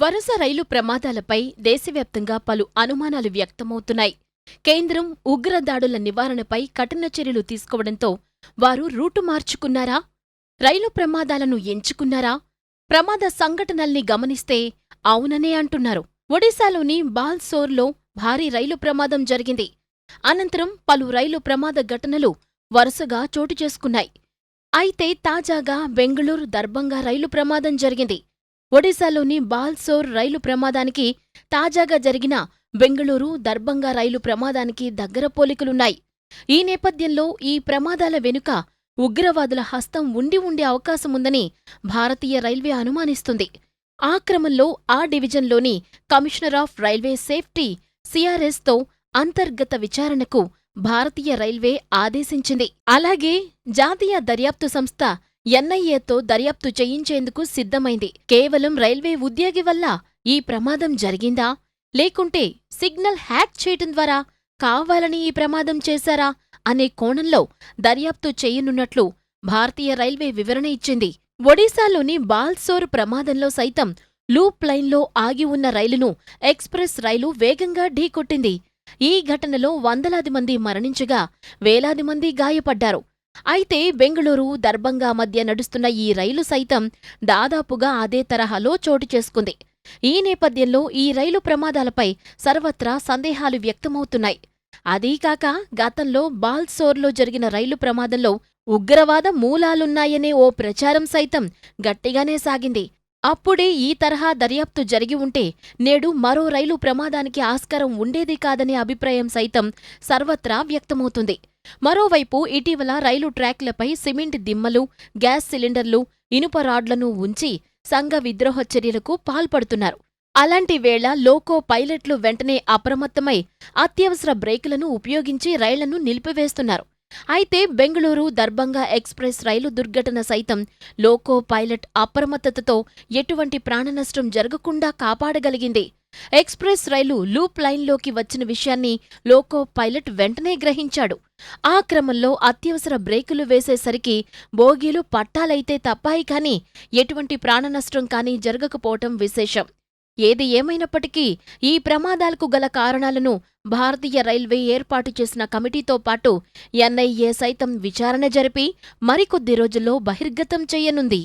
వరుస రైలు ప్రమాదాలపై దేశవ్యాప్తంగా పలు అనుమానాలు వ్యక్తమవుతున్నాయి. కేంద్రం ఉగ్రదాడుల నివారణపై కఠిన చర్యలు తీసుకోవడంతో వారు రూటు మార్చుకున్నారా? రైలు ప్రమాదాలను ఎంచుకున్నారా? ప్రమాద సంఘటనల్ని గమనిస్తే అవుననే అంటున్నారు. ఒడిశాలోని బాల్సోర్లో భారీ రైలు ప్రమాదం జరిగింది. అనంతరం పలు రైలు ప్రమాద ఘటనలు వరుసగా చోటు చేసుకున్నాయి. అయితే తాజాగా బెంగళూరు దర్భంగా రైలు ప్రమాదం జరిగింది. ఒడిశాలోని బాల్సోర్ రైలు ప్రమాదానికి తాజాగా జరిగిన బెంగళూరు దర్భంగా రైలు ప్రమాదానికి దగ్గర పోలికలున్నాయి. ఈ నేపథ్యంలో ఈ ప్రమాదాల వెనుక ఉగ్రవాదుల హస్తం ఉండి ఉండే అవకాశముందని భారతీయ రైల్వే అనుమానిస్తుంది. ఆ క్రమంలో ఆ డివిజన్లోని కమిషనర్ ఆఫ్ రైల్వే సేఫ్టీ సిఆర్ఎస్తో అంతర్గత విచారణకు భారతీయ రైల్వే ఆదేశించింది. అలాగే జాతీయ దర్యాప్తు సంస్థ ఎన్ఐఏతో దర్యాప్తు చేయించేందుకు సిద్ధమైంది. కేవలం రైల్వే ఉద్యోగి వల్ల ఈ ప్రమాదం జరిగిందా? లేకుంటే సిగ్నల్ హ్యాక్ చేయటం ద్వారా కావాలని ఈ ప్రమాదం చేశారా? అనే కోణంలో దర్యాప్తు చేయనున్నట్లు భారతీయ రైల్వే వివరణ ఇచ్చింది. ఒడిశాలోని బాల్సోర్ ప్రమాదంలో సైతం లూప్ లైన్లో ఆగి ఉన్న రైలును ఎక్స్ప్రెస్ రైలు వేగంగా ఢీకొట్టింది. ఈ ఘటనలో వందలాది మంది మరణించగా వేలాది మంది గాయపడ్డారు. అయితే బెంగళూరు దర్భంగా మధ్య నడుస్తున్న ఈ రైలు సైతం దాదాపుగా అదే తరహాలో చోటు చేసుకుంది. ఈ నేపథ్యంలో ఈ రైలు ప్రమాదాలపై సర్వత్రా సందేహాలు వ్యక్తమవుతున్నాయి. అదీకాక గతంలో బాల్సోర్లో జరిగిన రైలు ప్రమాదంలో ఉగ్రవాద మూలాలున్నాయనే ఓ ప్రచారం సైతం గట్టిగానే సాగింది. అప్పుడే ఈ తరహా దర్యాప్తు జరిగి ఉంటే నేడు మరో రైలు ప్రమాదానికి ఆస్కారం ఉండేది కాదనే అభిప్రాయం సైతం సర్వత్రా వ్యక్తమవుతుంది. మరోవైపు ఇటీవల రైలు ట్రాక్లపై సిమెంట్ దిమ్మలు గ్యాస్ సిలిండర్లు ఇనుప రాడ్లను ఉంచి సంఘ విద్రోహ చర్యలకు పాల్పడుతున్నారు. అలాంటి వేళ లోకో పైలట్లు వెంటనే అప్రమత్తమై అత్యవసర బ్రేకులను ఉపయోగించి రైళ్ళను నిలిపివేస్తున్నారు. అయితే బెంగళూరు దర్భంగా ఎక్స్ప్రెస్ రైలు దుర్ఘటన సైతం లోకో పైలట్ అప్రమత్తతతో ఎటువంటి ప్రాణనష్టం జరగకుండా కాపాడగలిగింది. ఎక్స్ప్రెస్ రైలు లూప్ లైన్లోకి వచ్చిన విషయాన్ని లోకో పైలట్ వెంటనే గ్రహించాడు. ఆ క్రమంలో అత్యవసర బ్రేకులు వేసేసరికి బోగీలు పట్టాలైతే తప్పాయి కాని ఎటువంటి ప్రాణనష్టం కానీ జరగకపోవటం విశేషం. ఏది ఏమైనప్పటికీ ఈ ప్రమాదాలకు గల కారణాలను భారతీయ రైల్వే ఏర్పాటు చేసిన కమిటీతో పాటు ఎన్ఐఏ సైతం విచారణ జరిపి మరికొద్ది రోజుల్లో బహిర్గతం చేయనుంది.